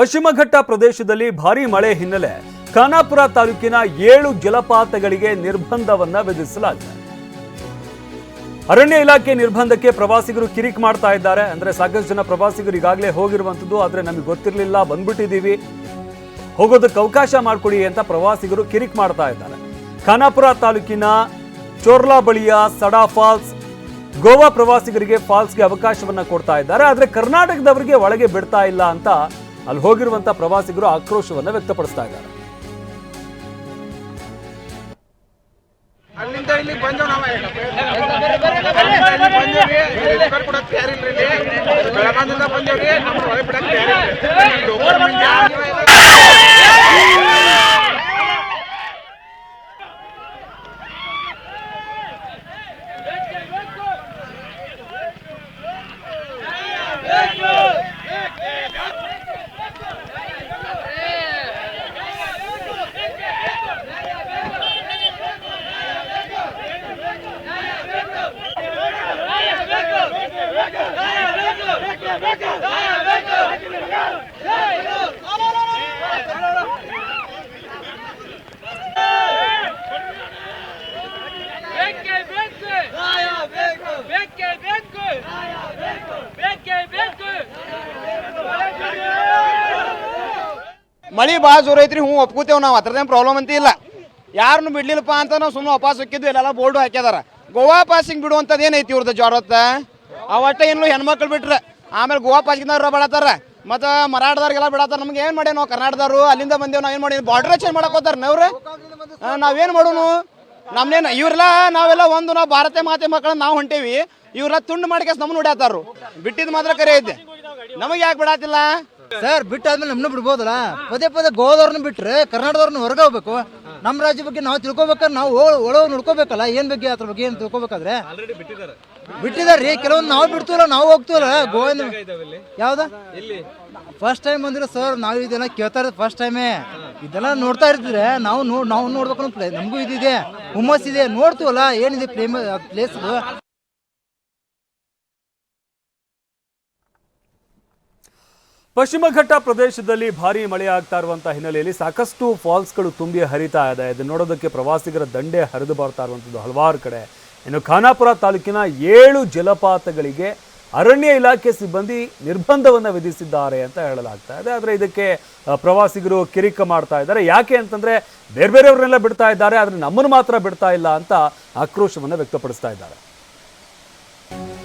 ಪಶ್ಚಿಮ ಘಟ್ಟ ಪ್ರದೇಶದಲ್ಲಿ ಭಾರೀ ಮಳೆ ಹಿನ್ನೆಲೆ. ಖಾನಾಪುರ ತಾಲೂಕಿನ ಏಳು ಜಲಪಾತಗಳಿಗೆ ನಿರ್ಬಂಧವನ್ನ ವಿಧಿಸಲಾಗಿದೆ. ಅರಣ್ಯ ಇಲಾಖೆ ನಿರ್ಬಂಧಕ್ಕೆ ಪ್ರವಾಸಿಗರು ಕಿರಿಕ್ ಮಾಡ್ತಾ ಇದ್ದಾರೆ. ಅಂದ್ರೆ ಸಾಕಷ್ಟು ಜನ ಪ್ರವಾಸಿಗರು ಈಗಾಗಲೇ ಹೋಗಿರುವಂತದ್ದು, ಆದ್ರೆ ನಮಗೆ ಗೊತ್ತಿರಲಿಲ್ಲ ಬಂದ್ಬಿಟ್ಟಿದೀವಿ ಹೋಗೋದಕ್ಕೆ ಅವಕಾಶ ಮಾಡಿಕೊಡಿ ಅಂತ ಪ್ರವಾಸಿಗರು ಕಿರಿಕ್ ಮಾಡ್ತಾ ಇದ್ದಾರೆ. ಖಾನಾಪುರ ತಾಲೂಕಿನ ಚೋರ್ಲಾ ಬಳಿಯ ಸಡಾ ಫಾಲ್ಸ್, ಗೋವಾ ಪ್ರವಾಸಿಗರಿಗೆ ಫಾಲ್ಸ್ಗೆ ಅವಕಾಶವನ್ನ ಕೊಡ್ತಾ ಇದ್ದಾರೆ. ಆದ್ರೆ ಕರ್ನಾಟಕದವರಿಗೆ ಒಳಗೆ ಬಿಡ್ತಾ ಇಲ್ಲ ಅಂತ ಅಲ್ಲಿ ಹೋಗಿರುವಂತ ಪ್ರವಾಸಿಗರು ಆಕ್ರೋಶವನ್ನು ವ್ಯಕ್ತಪಡಿಸ್ತಾ ಇದ್ದಾರೆ. ಅಲ್ಲಿಂದ ಇಲ್ಲಿ ಬಂದೆವು ನಾವು ಅಲ್ಲಿಂದ ಇಲ್ಲಿಗೆ ಬಂದೇವ್ರಿ ಇಲ್ಲಿ ಕೊಡಕ್ಕೆ ಯಾರಿಲ್ರಿ ಇಲ್ಲಿ. ಬೆಳಗಾವಿಯಿಂದ ಬಂದೇವ್ರಿ ನಮ್ಗೆ ಒಳಗೆ ಬಿಡಕ್ಕೆ ಮಳಿ ಭಾಳ ಜೋರು ಐತ್ರಿ, ಹ್ಞೂ ಒಪ್ಕೋತೇವ್ ನಾವು, ಅದ್ರದೇನು ಪ್ರಾಬ್ಲಮ್ ಅಂತ ಇಲ್ಲ. ಯಾರನ್ನು ಬಿಡ್ಲಿಲ್ಲಪ್ಪ ಅಂತ ನಾವು ಸುಮ್ಮನೆ ವಾಪಸ್ ಹೊಕ್ಕಿದ್ವಿ ಇಲ್ಲೆಲ್ಲ ಬೋರ್ಡು ಹಾಕ್ಯದಾರ. ಗೋವಾ ಪಾಸಿಂಗ್ ಬಿಡುವಂಥದ್ದು ಏನೈತಿ ಇವ್ರದ್ದು ಜ್ವರತ್ತ ಅವಟ್ಟ ಏನು ಹೆಣ್ಮಕ್ಳು ಬಿಟ್ರೆ. ಆಮೇಲೆ ಗೋವಾ ಪಾಸಿಂಗ್ದವ್ರು ಬಿಡತ್ತಾರ ಮತ್ತು ಮರಾಠದವ್ರಿಗೆಲ್ಲ ಬಿಡತ್ತಾರ ನಮ್ಗೆ ಏನು ಮಾಡ್ಯಾವ ನಾವು ಕರ್ನಾಟಕದವರು, ಅಲ್ಲಿಂದ ಬಂದೇವು, ನಾವು ಏನು ಮಾಡಿ ಬಾರ್ಡ್ರ್ ಚೇಂಜ್ ಮಾಡಕ್ ಹೋತಾರ ನವ್ರೆ. ನಾವೇನು ಮಾಡೋನು? ನಮ್ನೇನು, ಇವ್ರಲ್ಲ ನಾವೆಲ್ಲ ಒಂದು, ನಾವು ಭಾರತ ಮಾತೆ ಮಕ್ಕಳನ್ನ ನಾವು ಹೊಂಟೇವಿ. ಇವ್ರೆಲ್ಲ ತುಂಡು ಮಾಡಿ ನಮ್ಮನ್ನು ಹೊಡ್ಯಾತಾರು. ಬಿಟ್ಟಿದ್ದು ಮಾತ್ರ ಕರೆ ಐತೆ. ನಮಗೆ ಯಾಕೆ ಬಿಡಾತಿಲ್ಲ? ಸರ್, ಬಿಟ್ಟಾದ್ಮೇಲೆ ನಮ್ಮನ್ನ ಬಿಡ್ಬೋದಲ್ಲ? ಪದೇ ಪದೇ ಗೋವಾದವ್ರನ್ನ ಬಿಟ್ರೆ ಕರ್ನಾಟಕದವ್ರನ್ನ ಹೊರಗೆ ಹೋಗ್ಬೇಕು. ನಮ್ಮ ರಾಜ್ಯ ಬಗ್ಗೆ ನಾವು ತಿಳ್ಕೊಬೇಕಾದ್ರೆ ನಾವು ಒಳಗೆ ನೋಡ್ಕೋಬೇಕಲ್ಲ? ಏನು ಬಗ್ಗೆ, ಅದ್ರ ಬಗ್ಗೆ ಏನು ತಿಳ್ಕೊಬೇಕಾದ್ರೆ? ಬಿಟ್ಟಿದಾರ್ರಿ ಕೆಲವೊಂದು ನಾವು ಬಿಡ್ತೀವಲ್ಲ ನಾವು ಹೋಗ್ತೀವಲ್ಲ ಗೋವಿಂದ ಯಾವ್ದ? ಫಸ್ಟ್ ಟೈಮ್ ಬಂದಿರ ಸರ್ ನಾವು ಇದೆಲ್ಲ ಕೇಳ್ತಾ ಇರೋದು ಫಸ್ಟ್ ಟೈಮೇ ಇದೆಲ್ಲ ನೋಡ್ತಾ ಇರ್ತಿದ್ರೆ ನಾವು ನೋಡ್ ನಾವು ನೋಡ್ಬೇಕು ಅನ್ನೋ ಪ್ಲೇ ನಮಗೂ ಇದಿದೆ ಹುಮ್ಮಸ್ ಇದೆ ನೋಡ್ತೀವಲ್ಲ ಏನಿದೆ ಪ್ರೇಮ ಪ್ಲೇಸ್ ಪಶ್ಚಿಮ ಘಟ್ಟ ಪ್ರದೇಶದಲ್ಲಿ ಭಾರಿ ಮಳೆ ಆಗ್ತಾ ಇರುವಂತಹ ಹಿನ್ನೆಲೆಯಲ್ಲಿ ಸಾಕಷ್ಟು ಫಾಲ್ಸ್ಗಳು ತುಂಬಿ ಹರಿತಾ ಇದೆ. ಇದನ್ನು ನೋಡೋದಕ್ಕೆ ಪ್ರವಾಸಿಗರ ದಂಡೆ ಹರಿದು ಬರ್ತಾ ಇರುವಂಥದ್ದು ಹಲವಾರು ಕಡೆ. ಇನ್ನು ಖಾನಾಪುರ ತಾಲೂಕಿನ ಏಳು ಜಲಪಾತಗಳಿಗೆ ಅರಣ್ಯ ಇಲಾಖೆ ಸಿಬ್ಬಂದಿ ನಿರ್ಬಂಧವನ್ನು ವಿಧಿಸಿದ್ದಾರೆ ಅಂತ ಹೇಳಲಾಗ್ತಾ ಇದೆ. ಆದರೆ ಇದಕ್ಕೆ ಪ್ರವಾಸಿಗರು ಕಿರಿಕ ಮಾಡ್ತಾ ಇದ್ದಾರೆ. ಯಾಕೆ ಅಂತಂದರೆ ಬೇರೆ ಬೇರೆಯವ್ರನ್ನೆಲ್ಲ ಬಿಡ್ತಾ ಇದ್ದಾರೆ, ಆದರೆ ನಮ್ಮನ್ನು ಮಾತ್ರ ಬಿಡ್ತಾ ಇಲ್ಲ ಅಂತ ಆಕ್ರೋಶವನ್ನು ವ್ಯಕ್ತಪಡಿಸ್ತಾ ಇದ್ದಾರೆ.